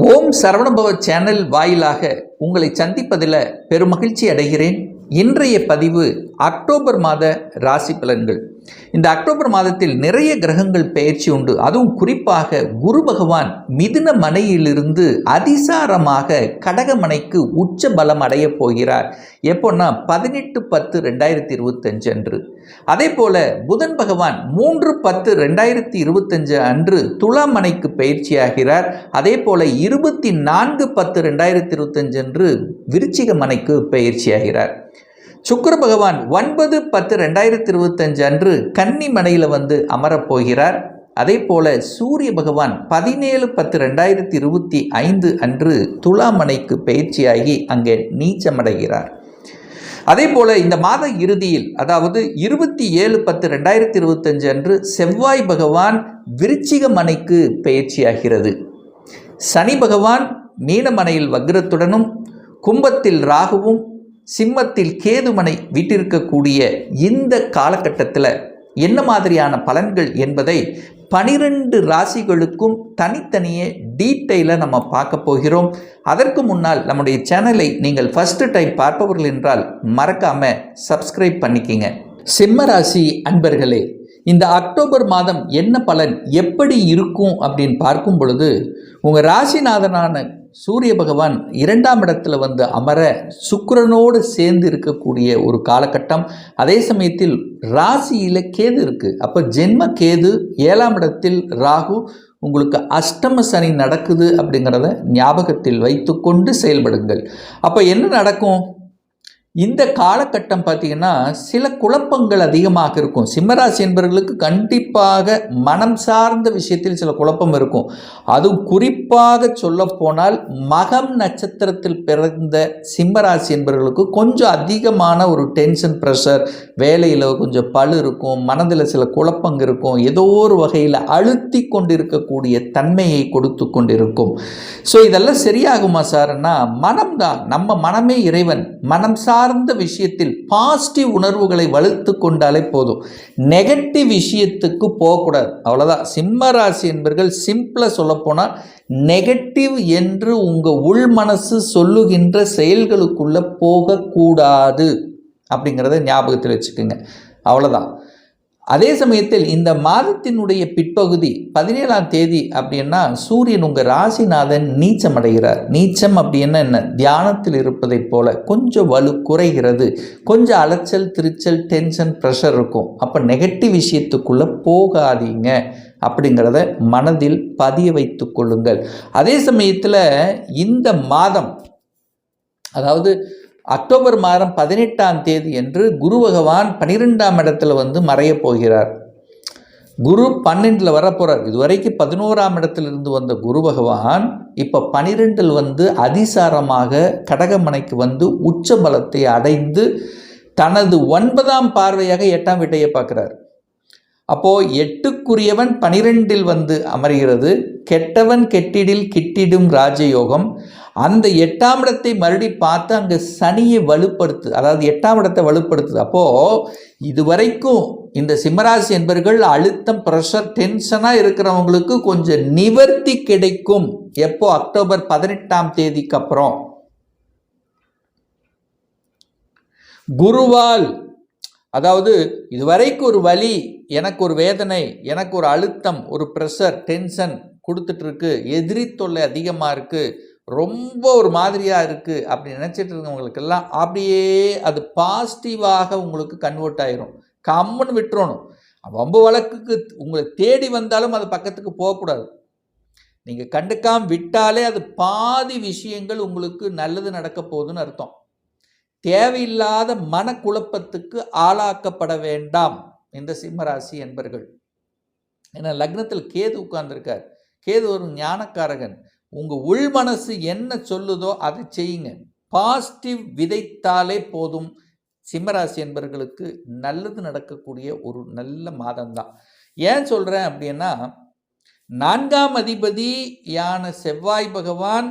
ஓம் Saravanabhava channel வாயிலாக உங்களை சந்திப்பதில் பெருமகிழ்ச்சி அடைகிறேன். இன்றைய பதிவு அக்டோபர் மாத ராசி பலன்கள். இந்த அக்டோபர் மாதத்தில் நிறைய கிரகங்கள் பெயர்ச்சி உண்டு. அதுவும் குறிப்பாக குரு பகவான் மிதுன மனையிலிருந்து அதிசாரமாக கடகமனைக்கு உச்ச பலம் அடைய போகிறார். எப்போன்னா பதினெட்டு பத்து ரெண்டாயிரத்தி இருபத்தஞ்சு அன்று. அதே போல புதன் பகவான் மூன்று பத்து ரெண்டாயிரத்தி இருபத்தஞ்சு அன்று துலாமனைக்கு பயிற்சியாகிறார். அதே போல இருபத்தி நான்கு பத்து ரெண்டாயிரத்தி இருபத்தஞ்சு அன்று விருச்சிக மனைக்கு பயிற்சியாகிறார். சுக்கர பகவான் ஒன்பது பத்து ரெண்டாயிரத்தி இருபத்தஞ்சு அன்று கன்னி மனையில் வந்து அமரப்போகிறார். அதே போல சூரிய பகவான் பதினேழு பத்து ரெண்டாயிரத்தி இருபத்தி ஐந்து அன்று துலாமனைக்கு பயிற்சியாகி அங்கே நீச்சமடைகிறார். அதே போல இந்த மாத இறுதியில் அதாவது இருபத்தி ஏழு பத்து ரெண்டாயிரத்தி இருபத்தஞ்சு அன்று செவ்வாய் பகவான் விருச்சிக மனைக்கு பயிற்சியாகிறது. சனி பகவான் மீனமனையில் வக்ரத்துடனும் கும்பத்தில் ராகுவும் சிம்மத்தில் கேதுமனை விட்டிருக்கக்கூடிய இந்த காலகட்டத்தில் என்ன மாதிரியான பலன்கள் என்பதை பனிரெண்டு ராசிகளுக்கும் தனித்தனியே டீட்டெயிலாக நம்ம பார்க்க போகிறோம். அதற்கு முன்னால் நம்முடைய சேனலை நீங்கள் ஃபஸ்ட்டு டைம் பார்ப்பவர்கள் என்றால் மறக்காமல் சப்ஸ்கிரைப் பண்ணிக்கிங்க. சிம்ம ராசி அன்பர்களே இந்த அக்டோபர் மாதம் என்ன பலன் எப்படி இருக்கும் அப்படின்னு பார்க்கும் பொழுது உங்கள் ராசிநாதனான சூரிய பகவான் இரண்டாம் இடத்துல வந்து அமர சுக்கரனோடு சேர்ந்து இருக்கக்கூடிய ஒரு காலகட்டம். அதே சமயத்தில் ராசியில் கேது இருக்குது அப்போ ஜென்ம கேது ஏழாம் இடத்தில் ராகு உங்களுக்கு அஷ்டம சனி நடக்குது அப்படிங்கிறத ஞாபகத்தில் வைத்துக்கொண்டு செயல்படுங்கள். அப்போ என்ன நடக்கும்? இந்த காலகட்டம் பார்த்தீங்கன்னா சில குழப்பங்கள் அதிகமாக இருக்கும். சிம்மராசி என்பவர்களுக்கு கண்டிப்பாக மனம் சார்ந்த விஷயத்தில் சில குழப்பம் இருக்கும். அதுவும் குறிப்பாக சொல்லப்போனால் மகம் நட்சத்திரத்தில் பிறந்த சிம்மராசி என்பவர்களுக்கு கொஞ்சம் அதிகமான ஒரு டென்ஷன் ப்ரெஷர் வேலையில் கொஞ்சம் பழு இருக்கும் மனதில் சில குழப்பங்கள் இருக்கும். ஏதோ ஒரு வகையில் அழுத்தி கொண்டிருக்கக்கூடிய தன்மையை கொடுத்து கொண்டிருக்கும். ஸோ இதெல்லாம் சரியாகுமா சார்னா மனம்தான். நம்ம மனமே இறைவன். மனம் சார் சார்ந்த விஷயத்தில் பாசிட்டிவ் உணர்வுகளை வலுத்து கொண்டாலே போதும். நெகட்டிவ் விஷயத்துக்கு போகக்கூடாது. அவ்வளோதான் சிம்ம ராசி என்பர்கள் சிம்பிளாக சொல்லப்போனால் நெகட்டிவ் என்று உங்கள் உள் மனசு சொல்லுகின்ற செயல்களுக்குள்ளே போகக்கூடாது. அப்படிங்கிறத ஞாபகத்தில் வச்சுக்கோங்க. அவ்வளோதான் அதே சமயத்தில் இந்த மாதத்தினுடைய பிற்பகுதி பதினேழாம் தேதி அப்படின்னா சூரியன் உங்கள் ராசிநாதன் நீச்சம் அடைகிறார். நீச்சம் அப்படின்னா என்ன? தியானத்தில் இருப்பதைப் போல கொஞ்சம் வலு குறைகிறது. கொஞ்சம் அலைச்சல் திருச்சல் டென்ஷன் ப்ரெஷர் இருக்கும். அப்போ நெகட்டிவ் விஷயத்துக்குள்ளே போகாதீங்க அப்படிங்கிறத மனதில் பதிய வைத்து கொள்ளுங்கள். அதே சமயத்தில் இந்த மாதம் அதாவது அக்டோபர் மாதம் பதினெட்டாம் தேதி என்று குரு பகவான் பன்னிரெண்டாம் இடத்துல வந்து மறையப் போகிறார். குரு பன்னெண்டில் வரப்போகிறார் இதுவரைக்கும் பதினோராம் இடத்திலிருந்து வந்த குரு பகவான் இப்போ பனிரெண்டில் வந்து அதிசாரமாக கடகமனைக்கு வந்து உச்ச பலத்தை அடைந்து தனது ஒன்பதாம் பார்வையாக எட்டாம் வீட்டையை பார்க்குறார். அப்போது எட்டுக்குரியவன் பனிரெண்டில் வந்து அமர்கிறது. கெட்டவன் கெட்டிடில் கிட்டிடும் ராஜயோகம். அந்த எட்டாம் இடத்தை மறுபடி பார்த்து அங்கே சனியை வலுப்படுத்து அதாவது எட்டாம் இடத்தை வலுப்படுத்துது. அப்போது இதுவரைக்கும் இந்த சிம்மராசி என்பர்கள் அழுத்தம் ப்ரெஷர் டென்ஷனாக இருக்கிறவங்களுக்கு கொஞ்சம் நிவர்த்தி கிடைக்கும். எப்போ? அக்டோபர் பதினெட்டாம் தேதிக்கு அப்புறம். குருவால் அதாவது இதுவரைக்கும் ஒரு வலி எனக்கு ஒரு வேதனை எனக்கு ஒரு அழுத்தம் ஒரு ப்ரெஷர் டென்ஷன் கொடுத்துட்ருக்கு எதிரி தொல்லை அதிகமாக இருக்குது ரொம்ப ஒரு மாதிரியாக இருக்குது அப்படி நினச்சிட்டு இருக்கவங்களுக்கெல்லாம் அப்படியே அது பாசிட்டிவாக உங்களுக்கு கன்வெர்ட் ஆயிரும். கம்முன்னு விட்டுறணும். வம்பு வழக்குக்கு உங்களை தேடி வந்தாலும் அது பக்கத்துக்கு போகக்கூடாது. நீங்கள் கண்டுக்காம விட்டாலே அது பாதி விஷயங்கள் உங்களுக்கு நல்லது நடக்க போகுதுன்னு அர்த்தம். தேவையில்லாத மனக்குழப்பத்துக்கு ஆளாக்கப்பட வேண்டாம் இந்த சிம்மராசி என்பர்கள். ஏன்னா லக்னத்தில் கேது உட்கார்ந்துருக்கார். கேது ஒரு ஞானக்காரகன். உங்கள் உள் மனசு என்ன சொல்லுதோ அதை செய்யுங்க. பாசிட்டிவ் விதைத்தாலே போதும். சிம்மராசி என்பர்களுக்கு நல்லது நடக்கக்கூடிய ஒரு நல்ல மாதம்தான். ஏன் சொல்கிறேன் அப்படின்னா நான்காம் அதிபதியான செவ்வாய் பகவான்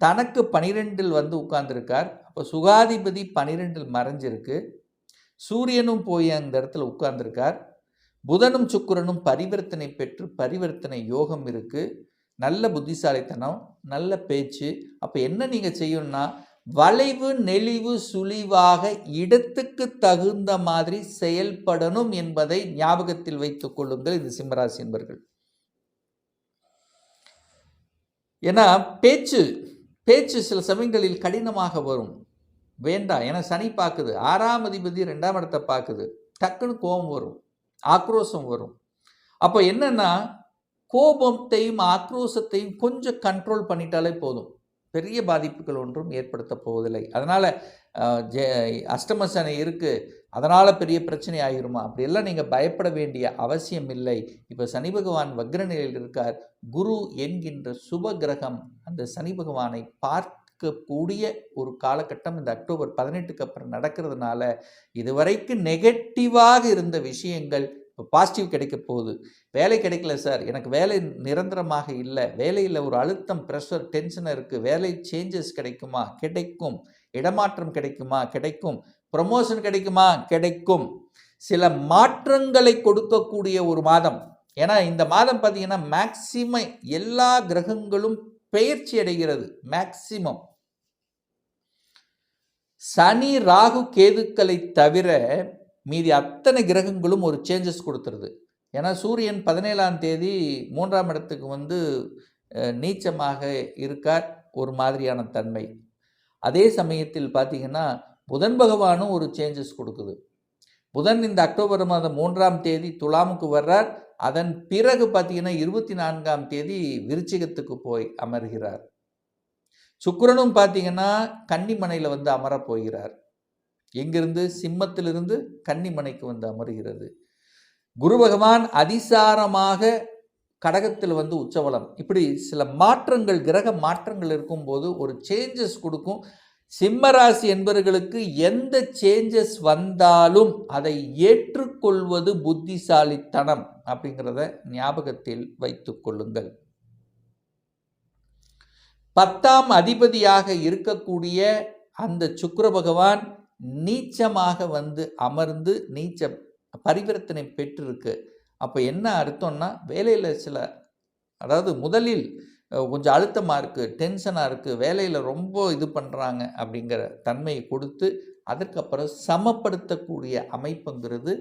தனக்கு பனிரெண்டில் வந்து உட்கார்ந்துருக்கார். அப்போ சுகாதிபதி பனிரெண்டில் மறைஞ்சிருக்கு. சூரியனும் போய் அந்த இடத்துல உட்கார்ந்துருக்கார். புதனும் சுக்கிரனும் பரிவர்த்தனை பெற்று பரிவர்த்தனை யோகம் இருக்குது நல்ல புத்திசாலித்தனம் நல்ல பேச்சு. அப்போ என்ன நீங்கள் செய்யணும்னா வளைவு நெளிவு சுழிவாக இடத்துக்கு தகுந்த மாதிரி செயல்படணும் என்பதை ஞாபகத்தில் வைத்துக் கொள்ளுங்கள் இது சிம்மராசி என்பர்கள். ஏன்னா பேச்சு பேச்சு சில சமயங்களில் கடினமாக வரும். வேண்டாம் ஏன்னா சனி பார்க்குது. ஆறாம் அதிபதி ரெண்டாம் இடத்தை பார்க்குது. டக்குன்னு கோபம் வரும். ஆக்ரோஷம் வரும். அப்போ என்னென்னா கோபத்தையும் ஆக்ரோஷத்தையும் கொஞ்சம் கண்ட்ரோல் பண்ணிட்டாலே போதும். பெரிய பாதிப்புகள் ஒன்றும் ஏற்படுத்த போவதில்லை. அதனால் ஜெ அஷ்டம சனி இருக்குது அதனால் பெரிய பிரச்சனை ஆகிருமா அப்படியெல்லாம் நீங்கள் பயப்பட வேண்டிய அவசியம் இல்லை. இப்போ சனி பகவான் வக்ர நிலையில் இருக்கார். குரு என்கின்ற சுப கிரகம் அந்த சனி பகவானை பார்க்கக்கூடிய ஒரு காலகட்டம் இந்த அக்டோபர் பதினெட்டுக்கு அப்புறம் நடக்கிறதுனால இதுவரைக்கும் நெகட்டிவாக இருந்த விஷயங்கள் இப்போ பாசிட்டிவ் கிடைக்க போகுது. வேலை கிடைக்கல சார். எனக்கு வேலை நிரந்தரமாக இல்லை. வேலையில் ஒரு அழுத்தம் ப்ரெஷர் டென்ஷனாக இருக்குது வேலை சேஞ்சஸ் கிடைக்குமா? கிடைக்கும். இடமாற்றம் கிடைக்குமா? கிடைக்கும். ப்ரமோஷன் கிடைக்குமா? கிடைக்கும். சில மாற்றங்களை கொடுக்கக்கூடிய ஒரு மாதம். ஏன்னா இந்த மாதம் பார்த்தீங்கன்னா மேக்சிமம் எல்லா கிரகங்களும் பெயர்ச்சி அடைகிறது. மேக்சிமம் சனி ராகு கேதுக்களை தவிர மீதி அத்தனை கிரகங்களும் ஒரு சேஞ்சஸ் கொடுத்துருது. ஏன்னா சூரியன் பதினேழாம் தேதி மூன்றாம் இடத்துக்கு வந்து நீச்சமாக இருக்கார் ஒரு மாதிரியான தன்மை. அதே சமயத்தில் பார்த்தீங்கன்னா புதன் பகவானும் ஒரு சேஞ்சஸ் கொடுக்குது. புதன் இந்த அக்டோபர் மாதம் மூன்றாம் தேதி துலாமுக்கு வர்றார். அதன் பிறகு பார்த்தீங்கன்னா இருபத்தி நான்காம் தேதி விருச்சிகத்துக்கு போய் அமர்கிறார். சுக்கரனும் பார்த்தீங்கன்னா கன்னிமனையில் வந்து அமரப் போகிறார். எங்கிருந்து? சிம்மத்திலிருந்து கன்னிமனைக்கு வந்து அமருகிறது. குரு பகவான் அதிசாரமாக கடகத்தில் வந்து உச்சவலம். இப்படி சில மாற்றங்கள் கிரக மாற்றங்கள் இருக்கும்போது ஒரு சேஞ்சஸ் கொடுக்கும். சிம்மராசி என்பவர்களுக்கு எந்த சேஞ்சஸ் வந்தாலும் அதை ஏற்றுக்கொள்வது புத்திசாலித்தனம் அப்படிங்கிறத ஞாபகத்தில் வைத்துக் கொள்ளுங்கள். பத்தாம் அதிபதியாக இருக்கக்கூடிய அந்த சுக்கர பகவான் நீச்சமாக வந்து அமர்ந்து நீச்ச பரிவர்த்தனை பெற்றிருக்கு. அப்போ என்ன அர்த்தம்னா வேலையில் சில அதாவது முதலில் கொஞ்சம் அழுத்தமாக இருக்குது டென்ஷனாக இருக்குது வேலையில் ரொம்ப இது பண்ணுறாங்க அப்படிங்கிற தன்மையை கொடுத்து அதற்கப்புறம் சமப்படுத்தக்கூடிய அமைப்புங்கிறது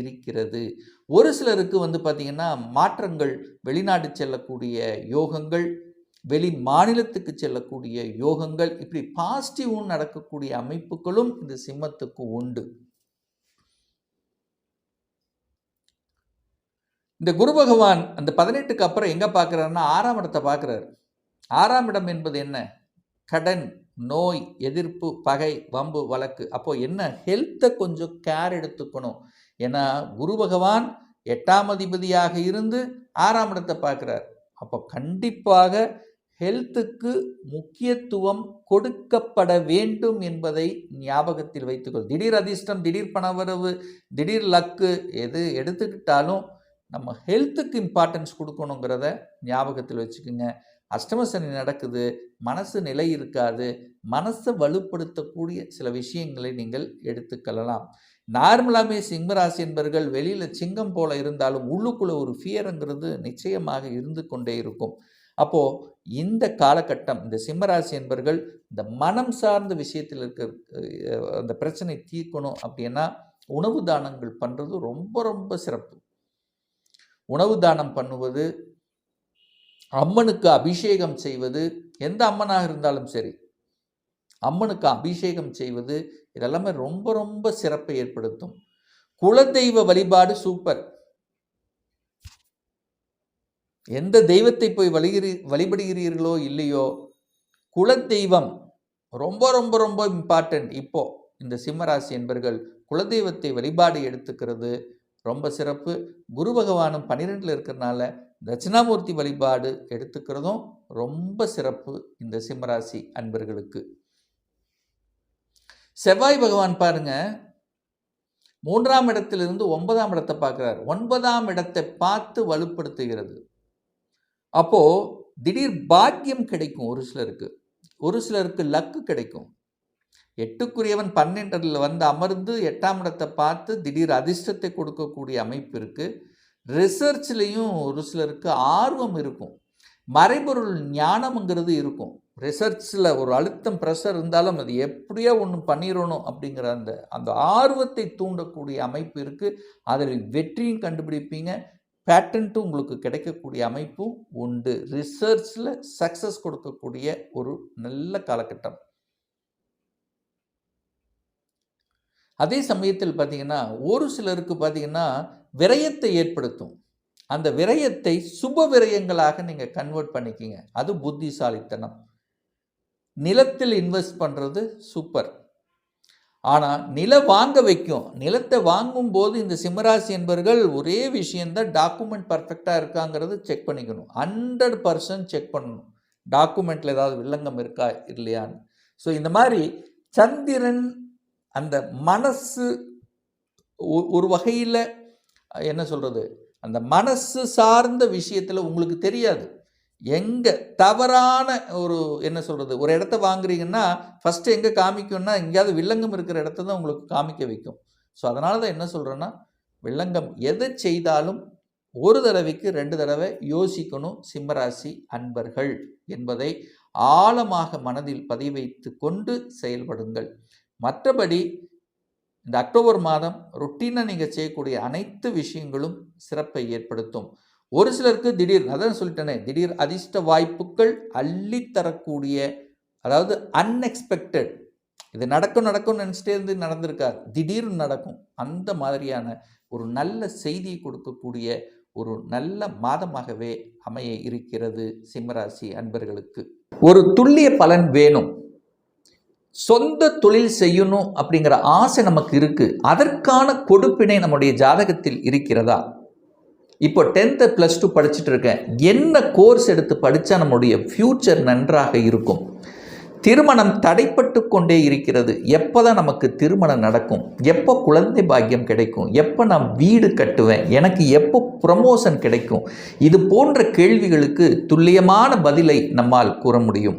இருக்கிறது. ஒரு சிலருக்கு வந்து பார்த்திங்கன்னா மாற்றங்கள் வெளிநாடு செல்லக்கூடிய யோகங்கள் வெளி மாநிலத்துக்கு செல்லக்கூடிய யோகங்கள் இப்படி பாசிட்டிவும் நடக்கக்கூடிய அமைப்புகளும் இந்த சிம்மத்துக்கு உண்டு. இந்த குரு பகவான் அந்த பதினெட்டுக்கு அப்புறம் எங்க பார்க்குறாருன்னா ஆறாம் இடத்தை பார்க்குறாரு. ஆறாம் இடம் என்பது என்ன? கடன் நோய் எதிர்ப்பு பகை வம்பு வழக்கு. அப்போ என்ன? ஹெல்த்தை கொஞ்சம் கேர் எடுத்துக்கணும். ஏன்னா குரு பகவான் எட்டாம் அதிபதியாக இருந்து ஆறாம் இடத்தை பார்க்குறார். அப்போ கண்டிப்பாக ஹெல்த்துக்கு முக்கியத்துவம் கொடுக்கப்பட வேண்டும் என்பதை ஞாபகத்தில் வைத்துக்கொள். திடீர் அதிர்ஷ்டம் திடீர் பணவரவு திடீர் லக்கு எது எடுத்துக்கிட்டாலும் நம்ம ஹெல்த்துக்கு இம்பார்ட்டன்ஸ் கொடுக்கணுங்கிறத ஞாபகத்தில் வச்சுக்கோங்க. அஷ்டமசனி நடக்குது மனசு நிலை இருக்காது மனசை வலுப்படுத்தக்கூடிய சில விஷயங்களை நீங்கள் எடுத்துக்கொள்ளலாம். நார்மலாகவே சிம்மராசி என்பவர்கள் வெளியில் சிங்கம் போல இருந்தாலும் உள்ளுக்குள்ளே ஒரு ஃபியருங்கிறது நிச்சயமாக இருந்து கொண்டே இருக்கும். அப்போது இந்த காலகட்டம் இந்த சிம்மராசி என்பவர்கள் இந்த மனம் சார்ந்த விஷயத்தில் இருக்க அந்த பிரச்சனை தீர்க்கணும் அப்படின்னா உணவு தானங்கள் பண்ணுறது ரொம்ப ரொம்ப சிறப்பு. உணவு தானம் பண்ணுவது அம்மனுக்கு அபிஷேகம் செய்வது எந்த அம்மனாக இருந்தாலும் சரி அம்மனுக்கு அபிஷேகம் செய்வது இதெல்லாமே ரொம்ப ரொம்ப சிறப்பை ஏற்படுத்தும். குலதெய்வ வழிபாடு சூப்பர். எந்த தெய்வத்தை போய் வழிகிறீ வழிபடுகிறீர்களோ இல்லையோ குலதெய்வம் ரொம்ப ரொம்ப ரொம்ப இம்பார்ட்டன்ட் இப்போ இந்த சிம்மராசி என்பர்கள் குலதெய்வத்தை வழிபாடு எடுத்துக்கிறது ரொம்ப சிறப்பு. குரு பகவானும் பன்னிரெண்டில் இருக்கிறனால தட்சிணாமூர்த்தி வழிபாடு எடுத்துக்கிறதும் ரொம்ப சிறப்பு இந்த சிம்மராசி அன்பர்களுக்கு. செவ்வாய் பகவான் பாருங்க மூன்றாம் இடத்திலிருந்து ஒன்பதாம் இடத்தை பார்க்குறார். ஒன்பதாம் இடத்தை பார்த்து வலுப்படுத்துகிறது. அப்போது திடீர் பாக்கியம் கிடைக்கும் ஒரு சிலருக்கு. ஒரு சிலருக்கு லக்கு கிடைக்கும். எட்டுக்குரியவன் பன்னெண்டில் வந்து அமர்ந்து எட்டாம் இடத்தை பார்த்து திடீர் அதிர்ஷ்டத்தை கொடுக்கக்கூடிய அமைப்பு இருக்குது ரிசர்ச்லேயும் ஒரு சிலருக்கு ஆர்வம் இருக்கும். மறைபொருள் ஞானம்ங்கிறது இருக்கும். ரிசர்ச்சில் ஒரு அழுத்தம் ப்ரெஷர் இருந்தாலும் அது எப்படியோ ஒன்று பண்ணிடணும் அப்படிங்கிற அந்த அந்த ஆர்வத்தை தூண்டக்கூடிய அமைப்பு இருக்குது அதில் வெற்றியும் கண்டுபிடிப்பீங்க. பேட்டன்ட்டும் உங்களுக்கு கிடைக்கக்கூடிய அமைப்பும் உண்டு. ரிசர்ச்சில் சக்ஸஸ் கொடுக்கக்கூடிய ஒரு நல்ல காலகட்டம். அதே சமயத்தில் பார்த்தீங்கன்னா ஒரு சிலருக்கு பார்த்தீங்கன்னா விரயத்தை ஏற்படுத்தும். அந்த விரயத்தை சுப விரயங்களாக நீங்கள் கன்வெர்ட் பண்ணிக்கிங்க. அது புத்திசாலித்தனம். நிலத்தில் இன்வெஸ்ட் பண்ணுறது சூப்பர் ஆனால் நில வாங்க வைக்கும் நிலத்தை வாங்கும்போது இந்த சிம்மராசி என்பவர்கள் ஒரே விஷயந்தான் டாக்குமெண்ட் பர்ஃபெக்டாக இருக்காங்கிறது செக் பண்ணிக்கணும். ஹண்ட்ரட் பர்சன்ட் செக் பண்ணணும். டாக்குமெண்ட்டில் ஏதாவது வில்லங்கம் இருக்கா இல்லையான்னு. ஸோ இந்த மாதிரி சந்திரன் அந்த மனசு ஒரு வகையில் என்ன சொல்கிறது அந்த மனசு சார்ந்த விஷயத்தில் உங்களுக்கு தெரியாது. எங்கே தவறான ஒரு என்ன சொல்கிறது ஒரு இடத்த வாங்குறீங்கன்னா ஃபஸ்ட்டு எங்கே காமிக்கும்னா எங்கேயாவது வில்லங்கம் இருக்கிற இடத்த தான் உங்களுக்கு காமிக்க வைக்கும். ஸோ அதனால தான் என்ன சொல்கிறேன்னா வில்லங்கம் எதை செய்தாலும் ஒரு தடவைக்கு ரெண்டு தடவை யோசிக்கணும் சிம்மராசி அன்பர்கள் என்பதை ஆழமாக மனதில் பதிவைத்து கொண்டு செயல்படுங்கள். மற்றபடி இந்த அக்டோபர் மாதம் ரொட்டீனாக நீங்கள் செய்யக்கூடிய அனைத்து விஷயங்களும் சிறப்பை ஏற்படுத்தும். ஒரு சிலருக்கு திடீர் அதான் சொல்லிட்டேனே திடீர் அதிர்ஷ்ட வாய்ப்புகள் அள்ளித்தரக்கூடிய அதாவது அன்எக்ஸ்பெக்டட் இது நடக்கும் நடக்கும்னு நினச்சிட்டே இருந்து நடந்திருக்காது. திடீர்னு நடக்கும். அந்த மாதிரியான ஒரு நல்ல செய்தியை கொடுக்கக்கூடிய ஒரு நல்ல மாதமாகவே அமைய இருக்கிறது சிம்மராசி அன்பர்களுக்கு. ஒரு துல்லிய பலன் வேணும். சொந்த தொழில் செய்யணும் அப்படிங்கிற ஆசை நமக்கு இருக்கு. அதற்கான கொடுப்பினை நம்முடைய ஜாதகத்தில் இருக்கிறதா? இப்போ டென்த்து ப்ளஸ் டூ படிச்சுட்டு இருக்கேன். என்ன கோர்ஸ் எடுத்து படித்தா நம்முடைய ஃப்யூச்சர் நன்றாக இருக்கும்? திருமணம் தடைப்பட்டு கொண்டே இருக்கிறது. எப்போ தான் நமக்கு திருமணம் நடக்கும்? எப்போ குழந்தை பாக்கியம் கிடைக்கும்? எப்போ நான் வீடு கட்டுவேன்? எனக்கு எப்போ ப்ரமோஷன் கிடைக்கும்? இது போன்ற கேள்விகளுக்கு துல்லியமான பதிலை நம்மால் கூற முடியும்.